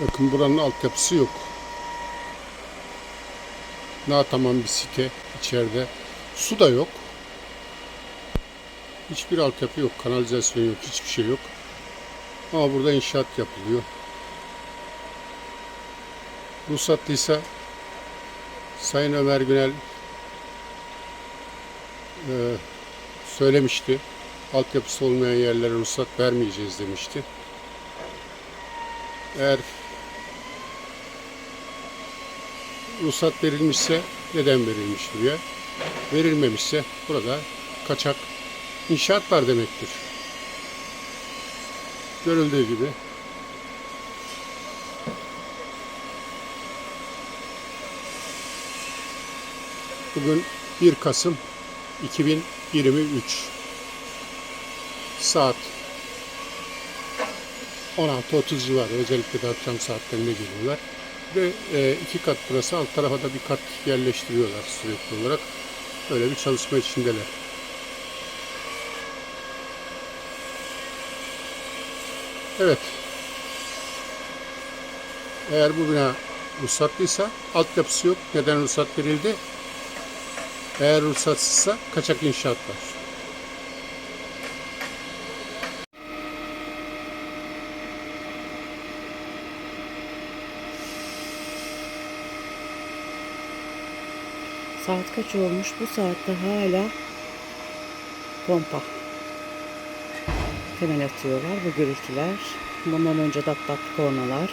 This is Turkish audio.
Bakın buranın altyapısı yok. Na tamam bir site içeride. Su da yok. Hiçbir altyapı yok. Kanalizasyon yok. Hiçbir şey yok. Ama burada inşaat yapılıyor. Ruhsatlıysa Sayın Ömer Günel e, söylemişti. Altyapısı olmayan yerlere ruhsat vermeyeceğiz demişti. Eğer ruhsat verilmişse neden verilmiş buraya? Verilmemişse burada kaçak inşaat var demektir. Görüldüğü gibi Bugün 1 Kasım 2023 saat 16.30 civarı özellikle de akşam saatlerinde geliyorlar. Ve e, iki kat burası alt tarafa da bir kat yerleştiriyorlar sürekli olarak. Böyle bir çalışma içindeler. Evet. Eğer bu bina ruhsatlıysa altyapısı yok. Neden ruhsat verildi? Eğer ruhsatsızsa kaçak inşaat var. Saat kaç olmuş? Bu saatte hala pompa. Temel atıyorlar bu gürültüler. Bundan önce dat dat kornalar.